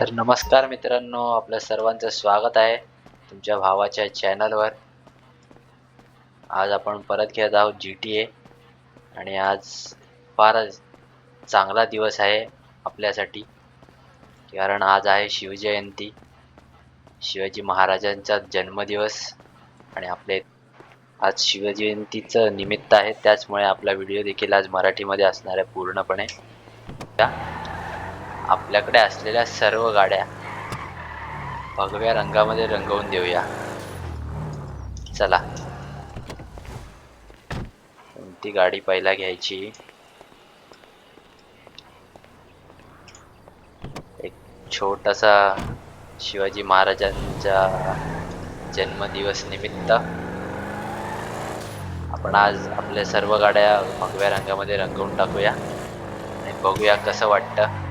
तर नमस्कार मित्रांनो आपल्या सर्वांचं स्वागत आहे तुमच्या भावाच्या चॅनलवर आज आपण परत खेळत आहोत जी टी ए आणि आज फारच चांगला दिवस आहे आपल्यासाठी कारण आज आहे शिवजयंती. शिवाजी महाराजांचा जन्मदिवस आणि आपले आज शिवजयंतीचं निमित्त आहे त्याचमुळे आपला व्हिडिओ देखील आज मराठीमध्ये असणार आहे पूर्णपणे. त्या आपल्याकडे असलेल्या सर्व गाड्या भगव्या रंगामध्ये रंगवून देऊया. चला. कोणती गाडी पहिला घ्यायची? एक छोटासा शिवाजी महाराजांचा जन्मदिवस निमित्त आपण आज आपल्या सर्व गाड्या भगव्या रंगामध्ये रंगवून टाकूया आणि बघूया कसं वाटतं.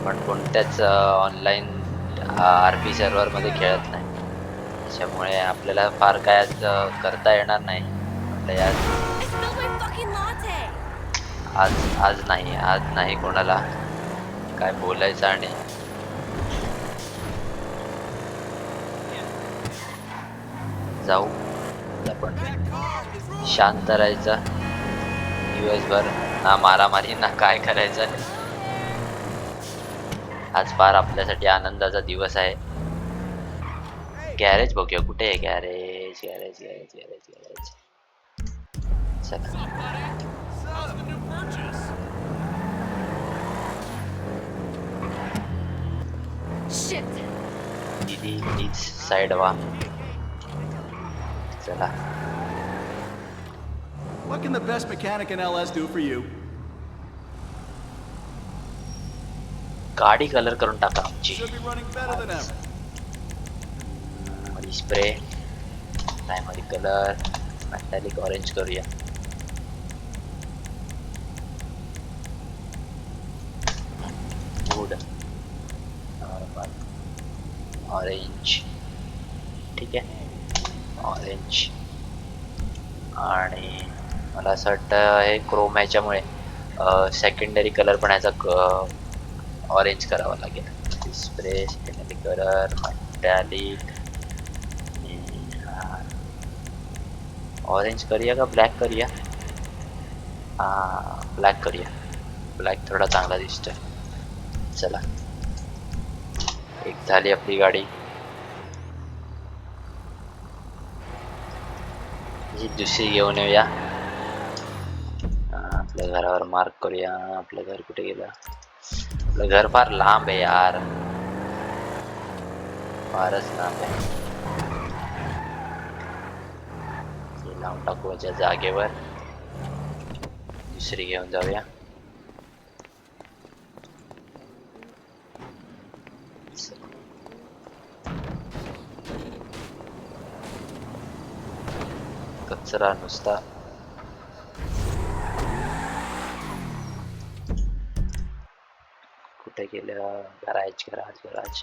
आपण कोणत्याच ऑनलाईन आर पी सर्व्हरमध्ये खेळत नाही. त्याच्यामुळे आपल्याला फार काय आज करता येणार नाही. म्हटलं आज आज नाही आज नाही कोणाला. काय बोलायचं आणि. जाऊ. आपण शांत राहायचं. दिवसभर ना मारामारी ना काय करायचं. आज फार आपल्यासाठी आनंदाचा दिवस आहे. गॅरेज बघूया कुठे आहे garage garage garage garage garage चला. Shit. दीदी प्लीज साइड व्हा चला. What can the best mechanic in LS do for you? गाडी कलर करून टाका. आमची मध्ये स्प्रे. मध्ये कलर. मॅटॅलिक ऑरेंज करूया. गुड ऑरेंज ठीक आहे. ऑरेंज आणि मला असं वाटतं हे क्रोम ह्याच्यामुळे सेकंडरी कलर पण ह्याचा ऑरेंज करावा लागेल स्प्रे कलर मेटॅलिक ऑरेंज करूया का ब्लॅक करूया हा ब्लॅक करूया ब्लॅक थोडा चांगला दिसतोय चला. एक झाली आपली गाडी. ही दुसरी घेऊन येऊया. आपल्या घरावर मार्क करूया. आपलं घर कुठे गेलं? घर फार लांब आहे यार। फारच लांब आहे हे लावून टाकू याच्या जागेवर दुसरी घेऊन जाऊया कचरा नुसता गेलं garage garage garage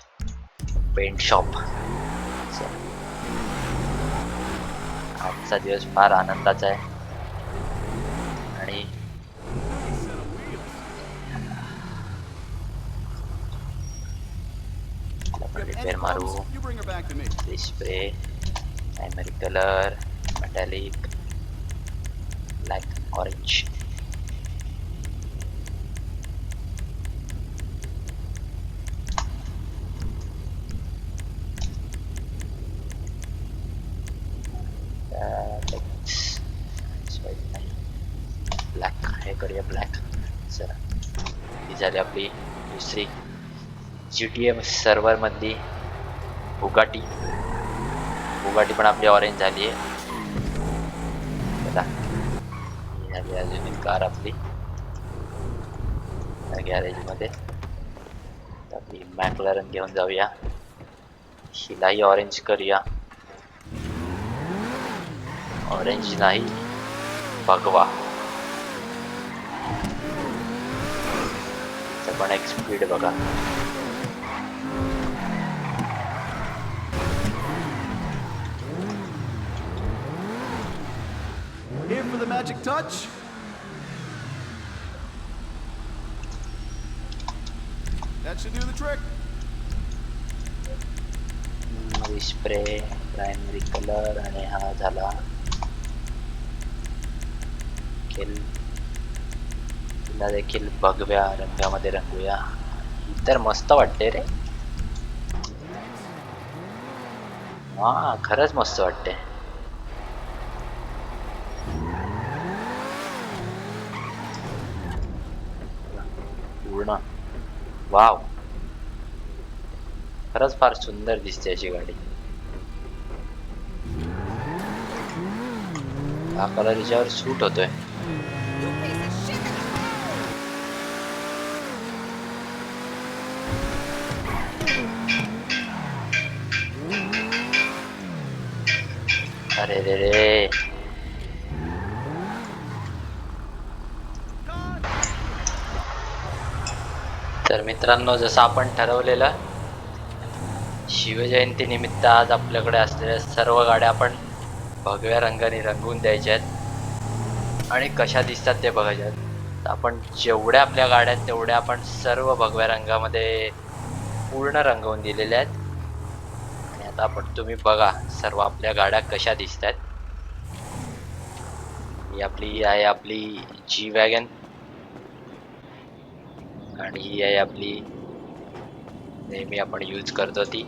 paint shop आजचा दिवस फार आनंदाचा आहे. आणि रिपेअर मारू. Problems, spray primary colour metallic black orange करूया ब्लॅक चला. ही झाली आपली दुसरी जी टी एम सर्व्हरमधली बुगाटी बुगाटी पण आपली ऑरेंज झाली आहे. झाली अजून एक कार आपली. गॅरेजमध्ये आपली मॅकलरन घेऊन जाऊया. हिलाही ऑरेंज करूया. ऑरेंज नाही. भगवा पण एक स्पीड बघा Here for the magic touch. That should do the trick. Spray primary colour आणि हा झाला केल तिला देखील भगव्या रंगामध्ये रंगूया. तर मस्त वाटते रे. हा खरंच मस्त वाटते पूर्ण. वाव. खरंच फार सुंदर दिसते अशी गाडी. हा कलर हिच्यावर सूट होतोय. अरे रे रे तर मित्रांनो जसं आपण ठरवलेलं शिवजयंती निमित्त आज आपल्याकडे असलेल्या सर्व गाड्या आपण भगव्या रंगाने रंगवून द्यायच्या आहेत. आणि कशा दिसतात ते बघायच्या आपण जेवढ्या आपल्या गाड्या आहेत तेवढ्या आपण सर्व भगव्या रंगामध्ये पूर्ण रंगवून दिलेल्या आहेत. आता पण तुम्ही बघा सर्व आपल्या गाड्या कशा दिसत आहेत ही आपली आहे आपली जी वॅगन आणि ही आहे आपली नेहमी आपण यूज करतो ती.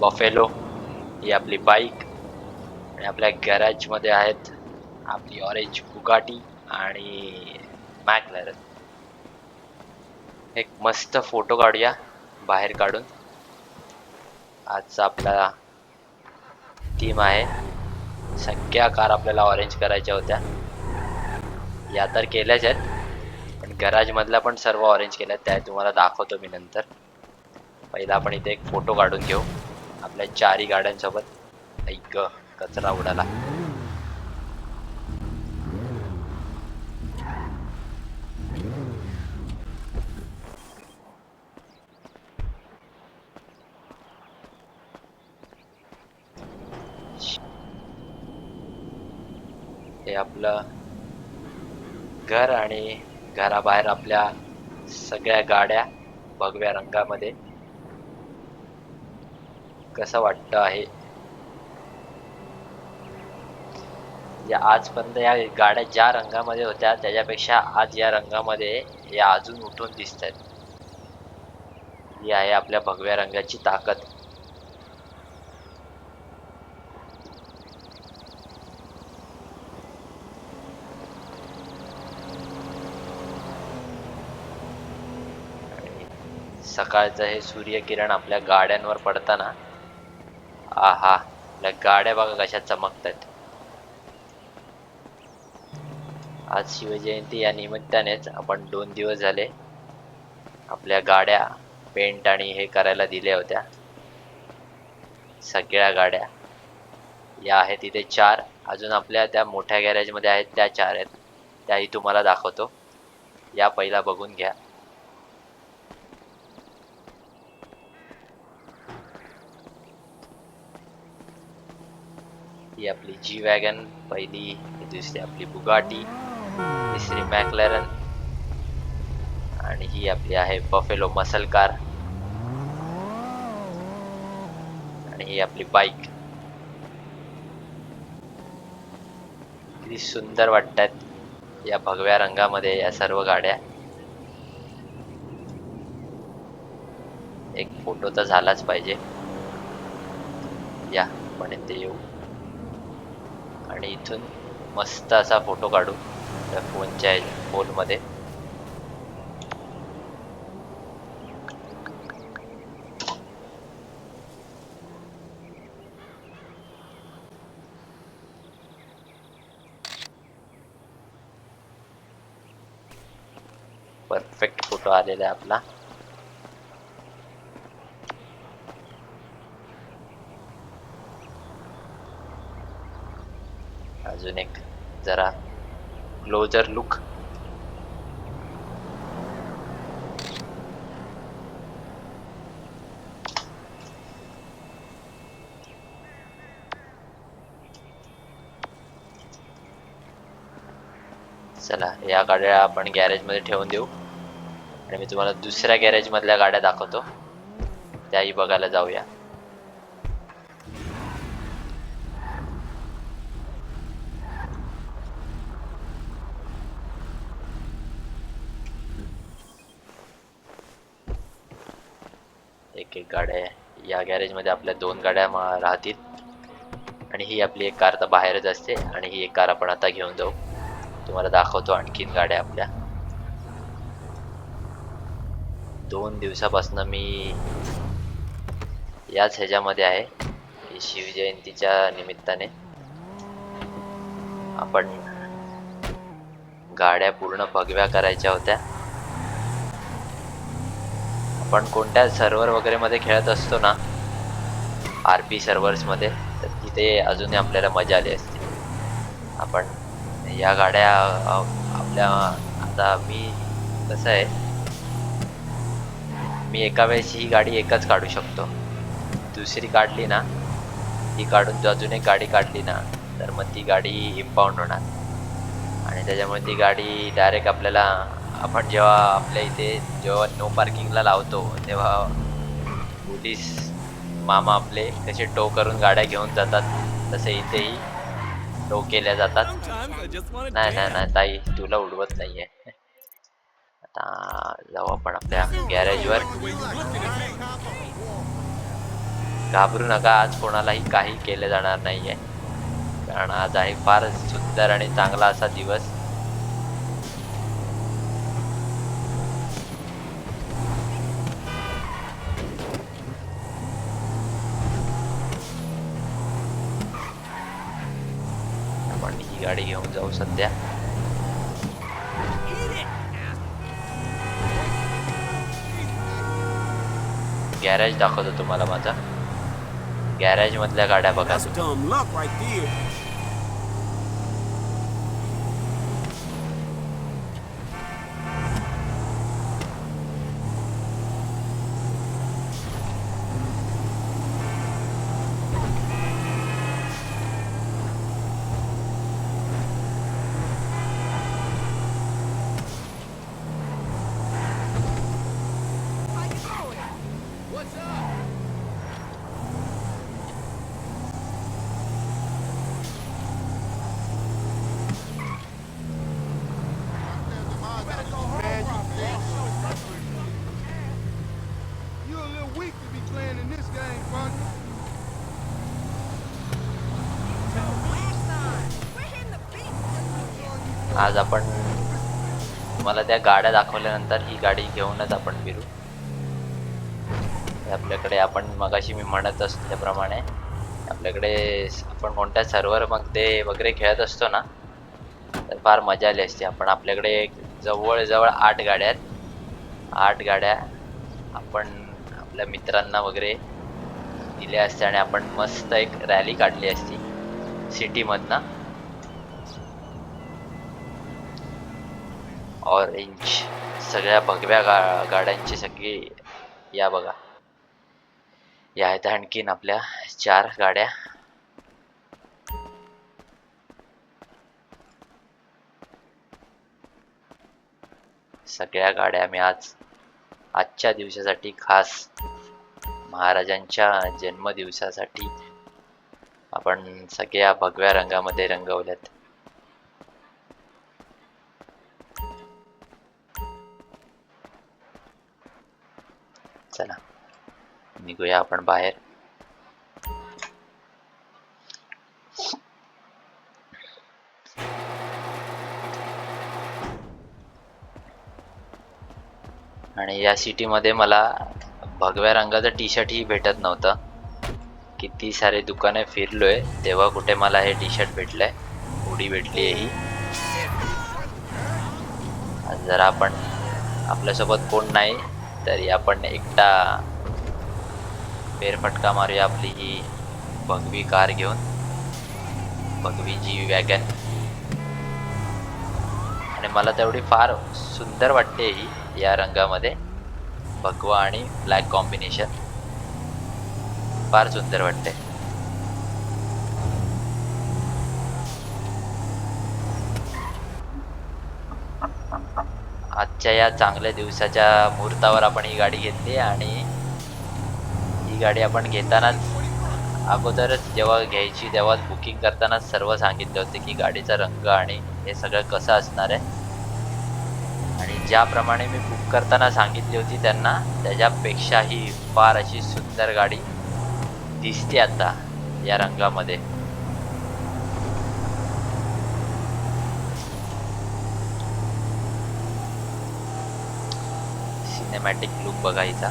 बफेलो ही आपली बाईक आणि आपल्या गॅरेजमध्ये आहेत आपली ऑरेंज बुगाटी आणि मॅकलॅरन एक मस्त फोटो काढूया बाहेर काढून. आजचा आपला टीम आहे. सगळ्या कार आपल्याला ऑरेंज करायच्या होत्या. या तर केल्याच आहेत. पण गराजमधल्या पण सर्व ऑरेंज केल्या त्या तुम्हाला दाखवतो मी नंतर. पहिला आपण इथे एक फोटो काढून घेऊ. आपल्या चारही गाड्यांसोबत. ऐक कचरा उडाला. आपलं घर आणि घराबाहेर आपल्या सगळ्या गाड्या भगव्या रंगामध्ये. कसं वाटतं आहे? या आजपर्यंत या गाड्या ज्या रंगामध्ये होत्या त्याच्यापेक्षा आज या रंगामध्ये या अजून उठून दिसत आहेत ही आहे आपल्या भगव्या रंगाची ताकद. सकाळचं हे सूर्यकिरण आपल्या गाड्यांवर पडताना आहा आपल्या गाड्या बघा कशा चमकत आहेत आज शिवजयंती या निमित्तानेच आपण दोन दिवस झाले आपल्या गाड्या पेंट आणि हे करायला दिल्या होत्या. सगळ्या गाड्या. या आहेत इथे चार. अजून आपल्या त्या मोठ्या गॅरेजमध्ये आहेत त्या चार आहेत. त्याही तुम्हाला दाखवतो. या पहिला बघून घ्या. ही आपली जी वॅगन पहिली दुसरी आपली बुगाटी तिसरी मॅकलॅरन आणि ही आपली आहे बफेलो मसल कार आणि ही आपली बाईक किती सुंदर वाटतात या भगव्या रंगामध्ये या सर्व गाड्या. एक फोटो तर झालाच पाहिजे. या पण इथे येऊ. आणि इथून मस्त असा फोटो काढू त्या फोनच्या फोनमध्ये. परफेक्ट फोटो आलेला आहे आपला. अजून एक जरा क्लोजर लुक चला या गाड्या आपण गॅरेजमध्ये ठेवून देऊ. आणि मी तुम्हाला दुसऱ्या गॅरेजमधल्या गाड्या दाखवतो. त्याही बघायला जाऊया. एक एक गाड्या आहे या गॅरेजमध्ये आपल्या दोन गाड्या राहतील. आणि ही आपली एक कार तर बाहेरच असते आणि ही एक कार आपण आता घेऊन जाऊ. तुम्हाला दाखवतो आणखीन गाड्या आपल्या. दोन दिवसापासून मी याच ह्याच्यामध्ये आहे. की शिवजयंतीच्या निमित्ताने. आपण गाड्या पूर्ण भगव्या करायच्या होत्या. आपण कोणत्या सर्व्हर वगैरे मध्ये खेळत असतो ना आर पी मध्ये तर तिथे अजूनही आपल्याला मजा आली असते. आपण या गाड्या आपल्या आता मी कसं आहे मी एका वेळेस ही गाडी एकच काढू शकतो. दुसरी काढली ना ती काढून जो अजून एक गाडी काढली ना तर मग ती गाडी इम्पाऊंड होणार. आणि त्याच्यामुळे ती गाडी डायरेक्ट आपल्याला आपण जेव्हा आपल्या इथे जेव्हा नो पार्किंगला लावतो तेव्हा पोलीस मामा आपले कसे टो करून गाड्या घेऊन जातात तसे इथेही टो केल्या जातात. नाही नाही नाही ताई तुला उडवत नाहीये. आता जाऊ आपण आपल्या गॅरेजवर घाबरू नका आज कोणालाही काही केलं जाणार नाहीये. कारण आज आहे फार सुंदर आणि चांगला असा दिवस. आपण ही गाडी घेऊन जाऊ सध्या. गॅरेज दाखवतो तुम्हाला माझा. गॅरेज मधल्या गाड्या बघा आज आपण मला त्या गाड्या दाखवल्यानंतर ही गाडी घेऊनच आपण फिरू. आपल्याकडे आपण मगाशी मी म्हणत असतो त्याप्रमाणे आपल्याकडे आपण कोणत्या सर्व्हरमध्ये वगैरे खेळत असतो ना तर फार मजा आली असते. आपण आपल्याकडे जवळजवळ आठ गाड्या आहेत. आठ गाड्या आपण आपल्या मित्रांना वगैरे दिल्या असत्या आणि आपण मस्त एक रॅली काढली असती सिटीमधनं ऑरेंज सगळ्या भगव्या गा गाड्यांची सगळी या बघा. या आहेत आणखीन आपल्या चार गाड्या. सगळ्या गाड्या मी आज आजच्या दिवसासाठी खास महाराजांच्या जन्मदिवसासाठी आपण सगळ्या भगव्या रंगामध्ये रंगवल्यात. चला. निघूया आपण बाहेर. आणि या सिटीमध्ये मला भगव्या रंगाचं टी शर्टही भेटत नव्हतं. किती सारे दुकाने फिरलोय तेव्हा कुठे मला हे टी शर्ट भेटलंय. उडी भेटली आहे ही. जरा आपण आपल्यासोबत कोण नाही तरी आपण एकटा फेरफटका मारूया आपली ही भगवी कार घेऊन. भगवी जी वॅगन आणि मला तेवढी फार सुंदर वाटते ही या रंगामध्ये. भगवा आणि ब्लॅक कॉम्बिनेशन फार सुंदर वाटते. आजच्या या चांगल्या दिवसाच्या मुहूर्तावर आपण ही गाडी घेतली आणि ही गाडी आपण घेतानाच अगोदरच जेव्हा घ्यायची तेव्हा बुकिंग करतानाच सर्व सांगितले होते की गाडीचा रंग आणि हे सगळं कसं असणार आहे. आणि ज्याप्रमाणे मी बुक करताना सांगितली होती त्यांना त्याच्यापेक्षाही फार अशी सुंदर गाडी दिसते आता या रंगामध्ये. सिनेमॅटिक लुक बघायचा.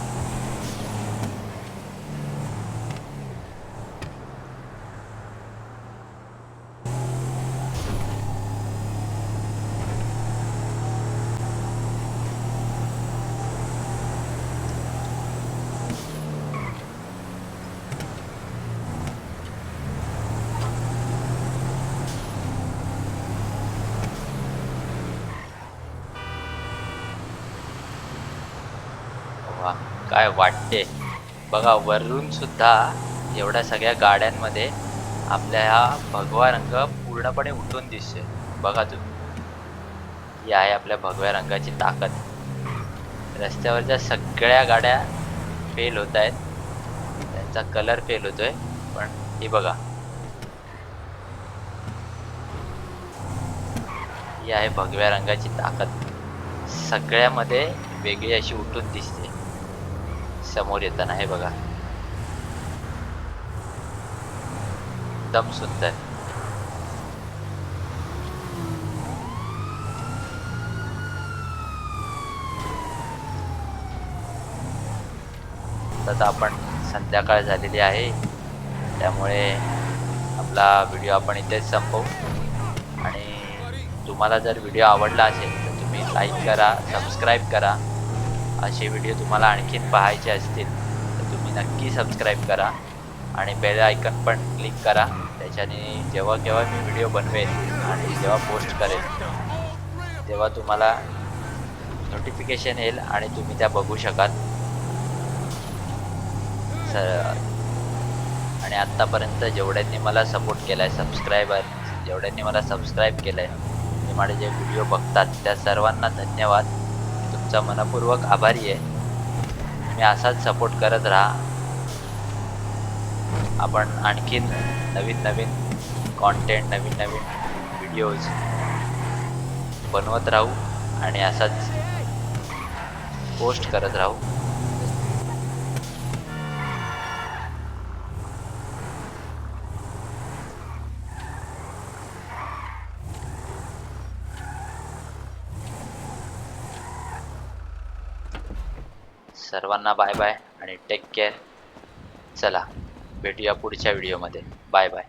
वा काय वाटते? बघा वरून सुद्धा एवढ्या सगळ्या गाड्यांमध्ये आपल्या हा भगवा रंग पूर्णपणे उठून दिसतोय. बघा तुम्ही. ही आहे आपल्या भगव्या रंगाची ताकद. रस्त्यावरच्या सगळ्या गाड्या फेल होत आहेत. त्यांचा कलर फेल होतोय. पण ही बघा. ही आहे भगव्या रंगाची ताकद. सगळ्यामध्ये वेगळी अशी उठून दिसते. समोर येताना हे बघा. एकदम सुंदर आता आपण संध्याकाळ झालेली आहे. त्यामुळे आपला व्हिडिओ आपण इथेच संपवू. आणि तुम्हाला जर व्हिडिओ आवडला असेल तर तुम्ही लाईक करा सबस्क्राईब करा. असे व्हिडिओ तुम्हाला आणखीन पाहायचे असतील तर तुम्ही नक्की सबस्क्राईब करा आणि बेल आयकन पण क्लिक करा. त्याच्याने जेव्हा केव्हा मी व्हिडिओ बनवेन आणि जेव्हा पोस्ट करेन तेव्हा तुम्हाला नोटिफिकेशन येईल आणि तुम्ही त्या बघू शकाल. सर आणि आत्तापर्यंत जेवढ्यांनी मला सपोर्ट केला आहे सबस्क्रायबर जेवढ्यांनी मला सबस्क्राईब केलं आहे ते माझे जे व्हिडिओ बघतात त्या सर्वांना धन्यवाद. तुमचा मनपूर्वक आभारी आहे. मी असाच सपोर्ट करत राहा. आपण आणखीन नवीन नवीन कॉन्टेंट नवीन नवीन व्हिडिओज बनवत राहू आणि असाच पोस्ट करत राहू. सर्वांना बाय बाय आणि टेक केअर चला भेटूया पुढच्या व्हिडिओमध्ये बाय बाय.